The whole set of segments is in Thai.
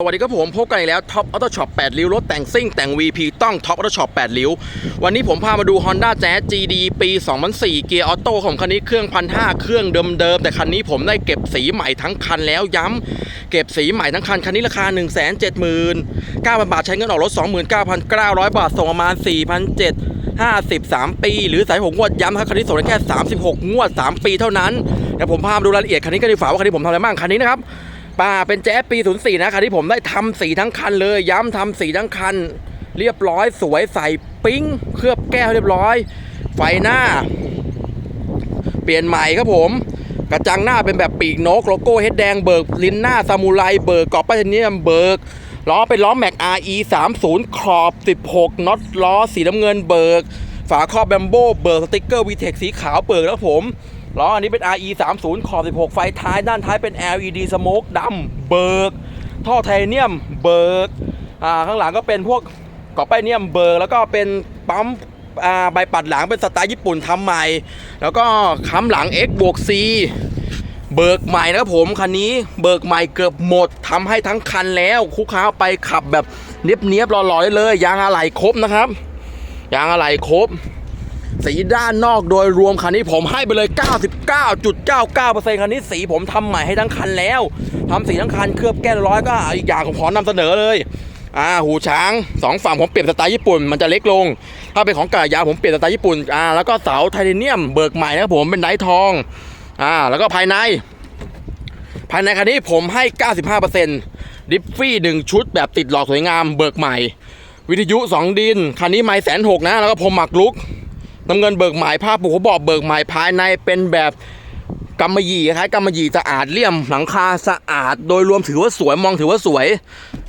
สวัสดีครับผมพบกันอีกแล้วท็อปออโต้ช็อป8ริ้วรถแต่งซิ่งแต่ง VP ต้องท็อปออโต้ช็อป8ริ้ว วันนี้ผมพามาดู Honda Jazz GD ปี 2004 เกียร์ออโต้ของคันนี้เครื่องพันห้าเครื่องเดิมๆ แต่คันนี้ผมได้เก็บสีใหม่ทั้งคันแล้วย้ำเก็บสีใหม่ทั้งคัน คันนี้ราคา 1 7 9 0 0 0 บาทใช้เงินออกรถ 29,900 บาทส่งประมาณ 4,700 53 ปี หรือสายหกงวดย้ำครับคันนี้ส่งได้แค่ 36 งวด 3 ปีเท่านั้นเดี๋ยวผมพามาดูรายละเอียดคันนี้กันดีกว่าว่าคันนี้ผมทำอะไรบ้างคันนี้นะครับ ป่าเป็นแจ๊ปี 04 นะคันที่ผมได้ทำสีทั้งคันเลย ย้ำทำสีทั้งคัน เรียบร้อยสวยใสปิ้ง เคลือบแก้วเรียบร้อย ไฟหน้า เปลี่ยนใหม่ครับผม กระจังหน้าเป็นแบบปีกนก โลโก้เฮดแดงเบิกลิ้นหน้าซามูไรเบิกกรอบป้ายเทเนียมเบิกล้อเป็นล้อแม็ก RE 30ขอบ 16น็อตล้อสีน้ำเงินเบิก ฝาครอบแบมโบเบิกสติกเกอร์วีเทคสีขาวเบิกแล้วผม ล้ออันนี้เป็น RE 30ขอบ 16 ไฟท้ายด้านท้ายเป็น LED สโมกดำเบิก ท่อไทเทเนียมเบิกข้างหลังก็เป็นพวกกรอบป้ายเนียมเบิก แล้วก็เป็นปั๊มใบปัดหลังเป็นสไตล์ญี่ปุ่นทำใหม่ แล้วก็ค้ำหลัง X บวก C เบิกใหม่นะครับผมคันนี้เบิกใหม่เกือบหมดทำให้ทั้งคันแล้วคุกค้าไปขับแบบเนียบๆหล่อๆเลยยางอะไหล่ครบนะครับ ยางอะไหล่ครบ สีด้านนอกโดยรวมคันนี้ผมให้ไปเลย 99.99%คันนี้สีผมทำใหม่ให้ทั้งคันแล้วทำสีทั้งคันเคลือบแก้ร้อยก็อีกอย่างผมขอนำเสนอเลยอ่าหูช้างสองฝั่งผมเปลี่ยนสไตล์ญี่ปุ่นมันจะเล็กลง ถ้าเป็นของกายาวผมเปลี่ยนสไตล์ญี่ปุ่นอ่าแล้วก็เสาไทเทเนียมเบิกใหม่นะครับผมเป็นไดทองอ่าแล้วก็ภายใน ภายในคันนี้ผมให้ 95%ดิฟฟี่หนึ่งชุดแบบติดหลอกสวยงามเบิกใหม่ วิทยุ 2 ดิน คันนี้ไม่แสนหกนะ แล้วก็พรมหมักลุก น้ำเงินเบิกหมายผ้าปูเขาบอกเบิกหมายภายในเป็นแบบกำมะหยี่คล้ายกำมะหยี่สะอาดเลี่ยมหลังคาสะอาด โดยรวมถือว่าสวยมองถือว่าสวย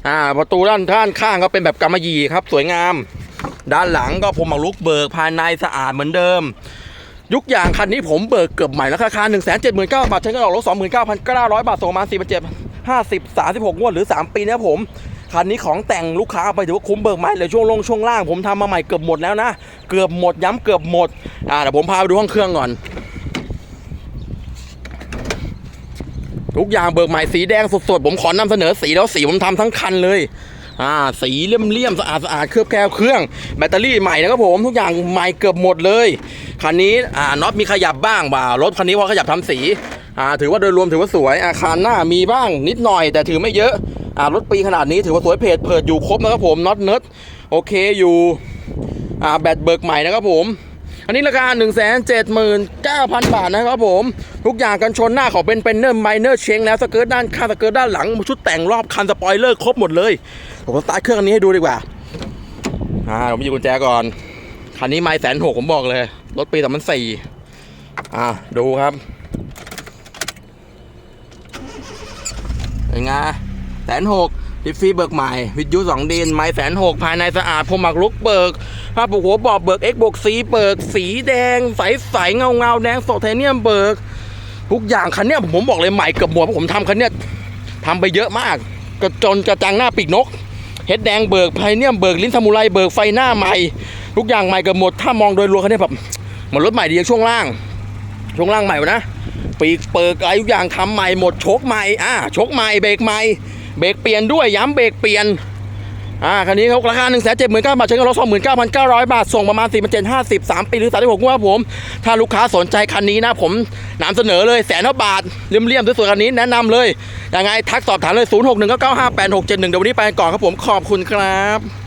อ่าประตูด้านด้านข้างก็เป็นแบบกำมะหยี่ครับ สวยงาม ด้านหลังก็พรมมักลุกเบิกภายในสะอาดเหมือนเดิม ยุกอย่างคันนี้ผมเบิกเกือบใหม่แล้วราคา1 7 9 0 0 0บาทใช้เงินออกรถ29,900บาทส่งมา4 7 50 36งวดหรือ3ปีนะผม คันนี้ของแต่งลูกค้าไปถือว่าคุ้มเบิกไหมเลยช่วงลงช่วงล่างผมทำมาใหม่เกือบหมดแล้วนะ เกือบหมดย้ำเกือบหมดอ่าเดี๋ยวผมพาไปดูห้องเครื่องก่อน ทุกอย่างเบิกใหม่สีแดงสดๆผมขอนำเสนอสีแล้วสีผมทำทั้งคันเลยอ่าสีเลี่ยมๆสะอาดสะอาดเคลือบแก้วเครื่อง แบตเตอรี่ใหม่นะครับผมทุกอย่างใหม่เกือบหมดเลยคันนี้อ่าน็อตมีขยับบ้างบ่ารถคันนี้พอขยับทำสีอ่าถือว่าโดยรวมถือว่าสวยอาคารหน้ามีบ้างนิดหน่อยแต่ถือไม่เยอะ อ่ารถปีขนาดนี้ถือว่าสวยเพจเพิดอยู่ครบนะครับผมน็อตเนิร์ดโอเคอยู่อ่าแบตเบิกใหม่นะครับผมอันนี้ราคา 1 7 9 0 0 0 บาทนะครับผม ทุกอย่างกันชนหน้าเขาเป็นเป็นเนอร์ไมเนอร์เชงแล้วสเกิร์ตด้านข้างสเกิร์ตด้านหลัง ชุดแต่งรอบคันสปอยเลอร์ครบหมดเลย ผมสตาร์ทเครื่องอันนี้ให้ดูดีกว่าอ่าผมหยิบกุญแจก่อน คันนี้ไม่แสนหกผมบอกเลย รถปีสองพันสี่อ่าดูครับเป็นไง แสนหกดิฟฟี่เบิกใหม่ วิทยุสองดิน ไม้แสนหกภายในสะอาดพรมักลุกเบิกผ้าปูหัวบอบเบิก X บวกสีเบิก สีแดง ใสใสเงาเงาแดงสดไทเนียมเบิก ทุกอย่างคันเนี้ยผมบอกเลยใหม่เกือบหมดเพราะผมทำคันเนี้ยทำไปเยอะมาก กระจนกระจังหน้าปีกนกเฮดแดงเบิกไพเนียมเบิกลิ้นซามูไรเบิกไฟหน้าใหม่ ทุกอย่างใหม่เกือบหมดถ้ามองโดยรวมคันนี้แบบเหมือนรถใหม่ดีย่างช่วงล่าง ช่วงล่างใหม่นะปีกเปิกอะไรทุกอย่างทำใหม่หมดโชคใหม่อ่าโชคใหม่เบรกใหม่ เบรกเปลี่ยนด้วยย้ำเบรกเปลี่ยนอ่าคันนี้เขาราคา1นึ่งแสนเจ็ดหมื่นเก้าบาทใช้เงินรถสองหมื่นเก้าพันเก้าร้อยบาท ส่งประมาณสี่พันเจ็ดห้าสิบสามปีหรือสามที่หกงวดผม ถ้าลูกค้าสนใจคันนี้นะผมนำเสนอเลยแสนเท่าบาทเลี่ยมๆสวยๆคันนี้แนะนำเลย ยังไงทักสอบถามเลย0 6 1 9 9 5 8 6 7 1เดี๋ยววันนี้ไปก่อนครับผมขอบคุณครับ